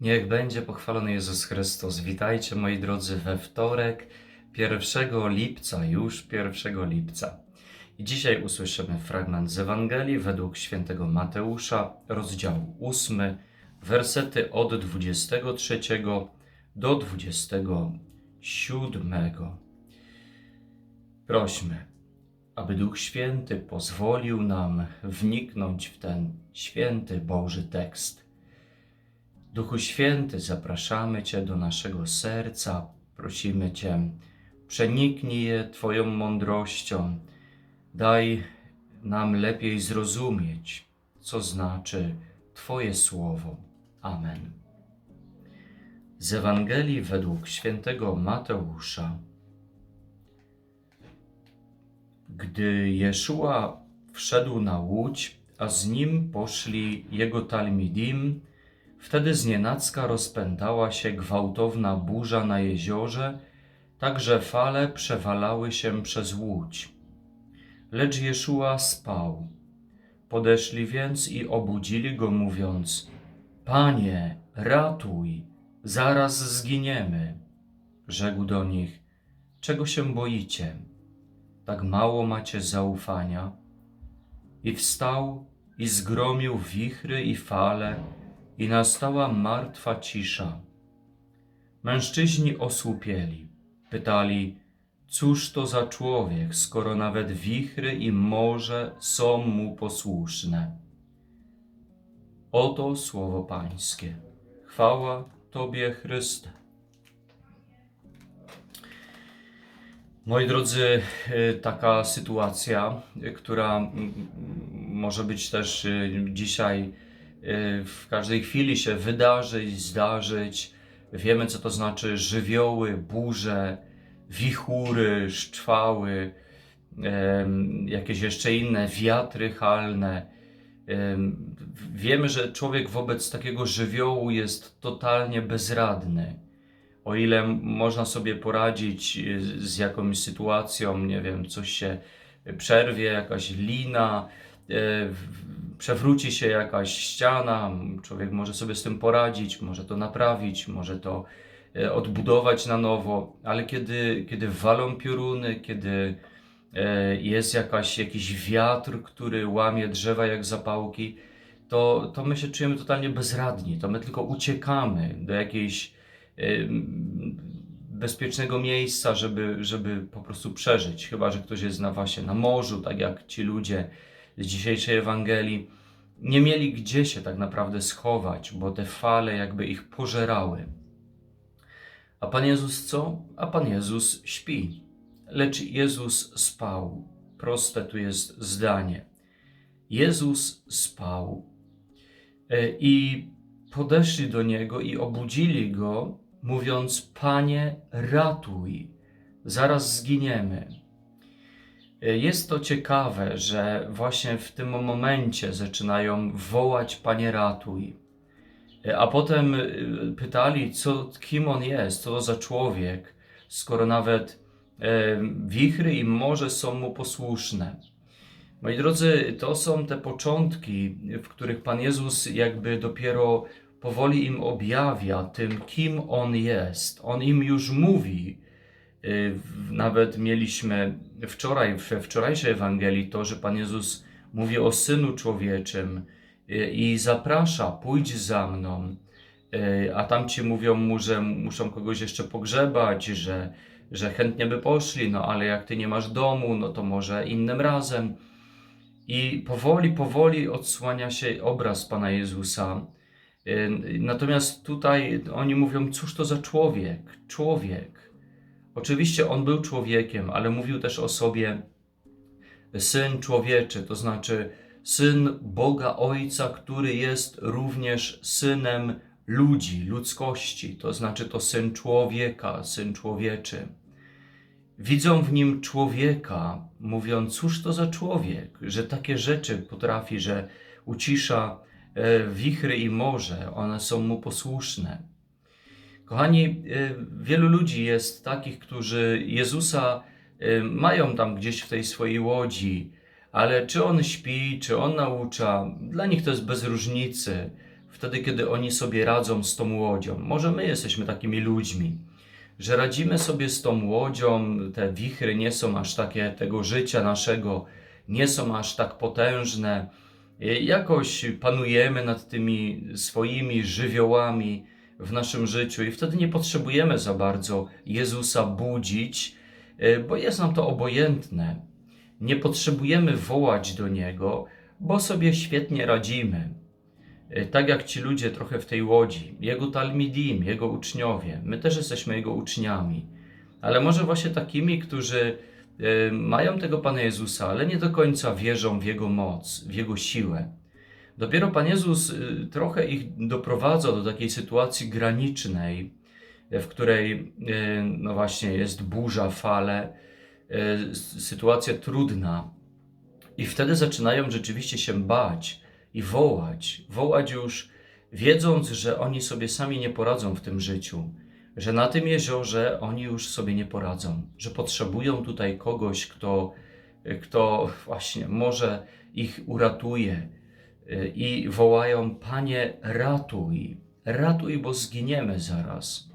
Niech będzie pochwalony Jezus Chrystus. Witajcie moi drodzy we wtorek 1 lipca, już 1 lipca. I dzisiaj usłyszymy fragment z Ewangelii według świętego Mateusza, rozdział 8, wersety od 23 do 27. Prośmy, aby Duch Święty pozwolił nam wniknąć w ten święty Boży tekst. Duchu Święty, zapraszamy Cię do naszego serca, prosimy Cię, przeniknij je Twoją mądrością, daj nam lepiej zrozumieć, co znaczy Twoje słowo. Amen. Z Ewangelii według świętego Mateusza. Gdy Jeszua wszedł na łódź, a z nim poszli jego talmidim, wtedy znienacka rozpętała się gwałtowna burza na jeziorze, tak że fale przewalały się przez łódź. Lecz Jeszua spał. Podeszli więc i obudzili go, mówiąc: Panie, ratuj, zaraz zginiemy. Rzekł do nich: Czego się boicie? tak mało macie zaufania? I wstał i zgromił wichry i fale, i nastała martwa cisza. Mężczyźni osłupieli, pytali, cóż to za człowiek, skoro nawet wichry i morze są mu posłuszne. Oto słowo Pańskie. Chwała Tobie, Chryste. Moi drodzy, y, taka sytuacja, y, która mm, może być też y, dzisiaj w każdej chwili się wydarzyć, zdarzyć. Wiemy, co to znaczy żywioły, burze, wichury, szczwały, jakieś jeszcze inne wiatry halne. Em, Wiemy, że człowiek wobec takiego żywiołu jest totalnie bezradny o ile można sobie poradzić y, z jakąś sytuacją, nie wiem, coś się przerwie, jakaś lina, y, przewróci się jakaś ściana, człowiek może sobie z tym poradzić, może to naprawić, może to y, odbudować na nowo, ale kiedy, kiedy walą pioruny, kiedy jest jakaś, jakiś wiatr, który łamie drzewa jak zapałki, to, to my się czujemy totalnie bezradni, to my tylko uciekamy do jakiejś bezpiecznego miejsca, żeby, żeby po prostu przeżyć. Chyba, że ktoś jest na właśnie na morzu, tak jak ci ludzie z dzisiejszej Ewangelii, nie mieli gdzie się tak naprawdę schować, bo te fale jakby ich pożerały. A Pan Jezus co? A Pan Jezus śpi. Lecz Jezus spał. Proste tu jest zdanie. Jezus spał. E, I podeszli do niego i obudzili go, mówiąc: Panie, ratuj, zaraz zginiemy. Jest to ciekawe, że właśnie w tym momencie zaczynają wołać: Panie, ratuj. A potem y, pytali, co, kim on jest, co to za człowiek, skoro nawet e, wichry i morze są mu posłuszne. Moi drodzy, to są te początki, w których Pan Jezus jakby dopiero powoli im objawia tym, kim On jest. On im już mówi. Y, nawet mieliśmy wczoraj, we wczorajszej Ewangelii, to, że Pan Jezus mówi o Synu Człowieczym y, i zaprasza, pójdź za mną. Y, a tamci mówią mu, że muszą kogoś jeszcze pogrzebać, że, że chętnie by poszli, no ale jak ty nie masz domu, no to może innym razem. I powoli, powoli odsłania się obraz Pana Jezusa Natomiast tutaj oni mówią, cóż to za człowiek? Człowiek. Oczywiście on był człowiekiem, ale mówił też o sobie syn człowieczy, to znaczy syn Boga Ojca, który jest również synem ludzi, ludzkości, to znaczy to syn człowieka, syn człowieczy. Widzą w nim człowieka, mówiąc, cóż to za człowiek, że takie rzeczy potrafi, że ucisza E, wichry i morze, one są mu posłuszne. Kochani, e, wielu ludzi jest takich, którzy Jezusa e, mają tam gdzieś w tej swojej łodzi, ale czy on śpi, czy on naucza, dla nich to jest bez różnicy. wtedy, kiedy oni sobie radzą z tą łodzią. Może my jesteśmy takimi ludźmi, że radzimy sobie z tą łodzią, te wichry nie są aż takie tego życia naszego, nie są aż tak potężne. Jakoś panujemy nad tymi swoimi żywiołami w naszym życiu i wtedy nie potrzebujemy za bardzo Jezusa budzić, e, bo jest nam to obojętne. Nie potrzebujemy wołać do Niego, bo sobie świetnie radzimy. E, Tak jak ci ludzie trochę w tej łodzi, Jego talmidim, Jego uczniowie, my też jesteśmy Jego uczniami, ale może właśnie takimi, którzy e, mają tego Pana Jezusa, ale nie do końca wierzą w Jego moc, w Jego siłę. Dopiero Pan Jezus y, trochę ich doprowadza do takiej sytuacji granicznej, w której y, no właśnie jest burza, fale, y, sytuacja trudna. I wtedy zaczynają rzeczywiście się bać i wołać, wołać już wiedząc, że oni sobie sami nie poradzą w tym życiu, że na tym jeziorze oni już sobie nie poradzą, że potrzebują tutaj kogoś, kto, kto właśnie może ich uratuje, i wołają: Panie, ratuj, ratuj, bo zginiemy zaraz.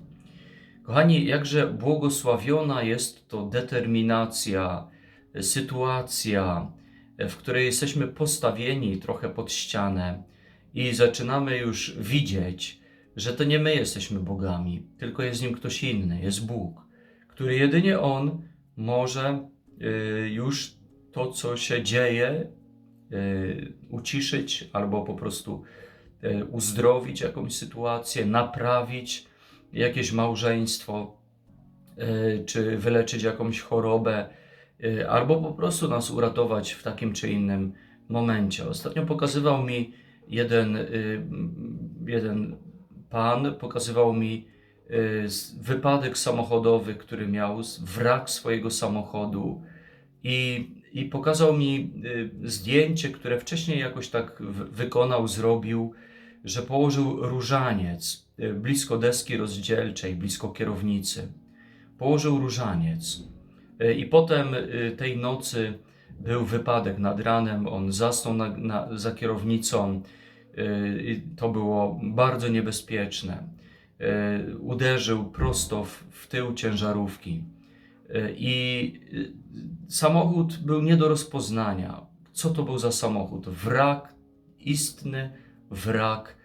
Kochani, jakże błogosławiona jest to determinacja, sytuacja, w której jesteśmy postawieni trochę pod ścianę i zaczynamy już widzieć, że to nie my jesteśmy bogami, tylko jest nim ktoś inny, jest Bóg, który jedynie On może y, już to, co się dzieje, uciszyć albo po prostu y, uzdrowić jakąś sytuację, naprawić jakieś małżeństwo, y, czy wyleczyć jakąś chorobę, albo po prostu nas uratować w takim czy innym momencie. Ostatnio pokazywał mi jeden, jeden pan, pokazywał mi wypadek samochodowy, który miał, wrak swojego samochodu i, i pokazał mi y, zdjęcie, które wcześniej jakoś tak wykonał, zrobił, że położył różaniec y, blisko deski rozdzielczej, blisko kierownicy. Położył różaniec. Y, I potem tej nocy był wypadek nad ranem, on zasnął na, na, za kierownicą. To było bardzo niebezpieczne. Uderzył prosto w, w tył ciężarówki. Y, I y, samochód był nie do rozpoznania. Co to był za samochód? Wrak, istny wrak,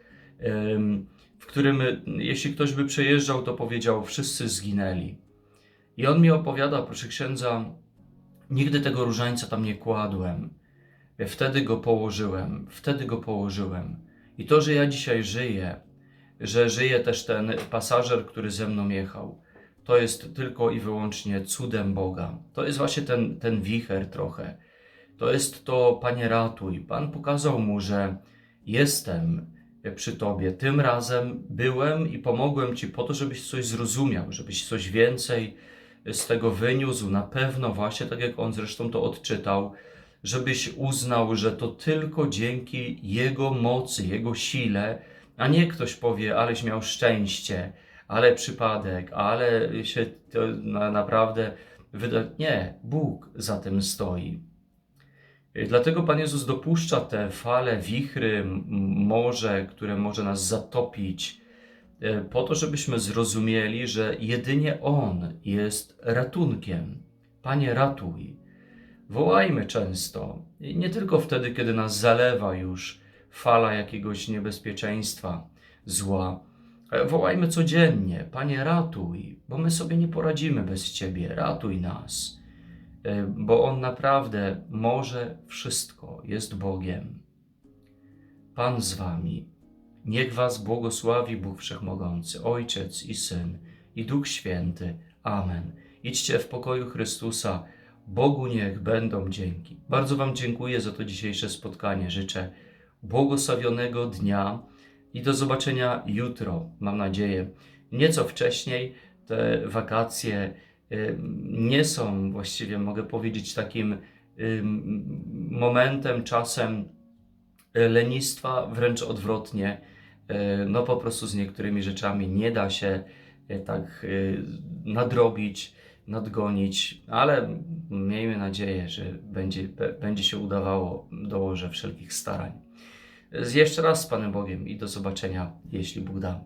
w którym, jeśli ktoś by przejeżdżał, to powiedział: Wszyscy zginęli. I on mi opowiada, proszę księdza, nigdy tego różańca tam nie kładłem. Wtedy go położyłem, wtedy go położyłem. I to, że ja dzisiaj żyję, że żyje też ten pasażer, który ze mną jechał, to jest tylko i wyłącznie cudem Boga. To jest właśnie ten, ten wicher trochę. To jest to, Panie, ratuj. Pan pokazał mu, że jestem przy Tobie. Tym razem byłem i pomogłem Ci po to, żebyś coś zrozumiał, żebyś coś więcej z tego wyniósł. Na pewno, właśnie tak jak on zresztą to odczytał, żebyś uznał, że to tylko dzięki Jego mocy, Jego sile, a nie ktoś powie, aleś miał szczęście, ale przypadek, ale się to na, naprawdę wyda... Nie, Bóg za tym stoi. Dlatego Pan Jezus dopuszcza te fale, wichry, morze, które może nas zatopić, y, po to, żebyśmy zrozumieli, że jedynie On jest ratunkiem. Panie, ratuj. Wołajmy często, nie tylko wtedy, kiedy nas zalewa już fala jakiegoś niebezpieczeństwa, zła. Ale Wołajmy codziennie, Panie, ratuj, bo my sobie nie poradzimy bez Ciebie, ratuj nas, E, bo On naprawdę może wszystko, jest Bogiem. Pan z Wami, niech Was błogosławi Bóg Wszechmogący, Ojciec i Syn i Duch Święty. Amen. Idźcie w pokoju Chrystusa. Bogu niech będą dzięki. Bardzo Wam dziękuję za to dzisiejsze spotkanie. Życzę błogosławionego dnia i do zobaczenia jutro, mam nadzieję. Nieco wcześniej te wakacje nie są właściwie, mogę powiedzieć, takim momentem, czasem y, lenistwa, wręcz odwrotnie. Y, No po prostu z niektórymi rzeczami nie da się y, tak nadrobić, nadgonić, ale miejmy nadzieję, że będzie, będzie się udawało, dołożę wszelkich starań. Jeszcze raz z Panem Bogiem i do zobaczenia, jeśli Bóg da.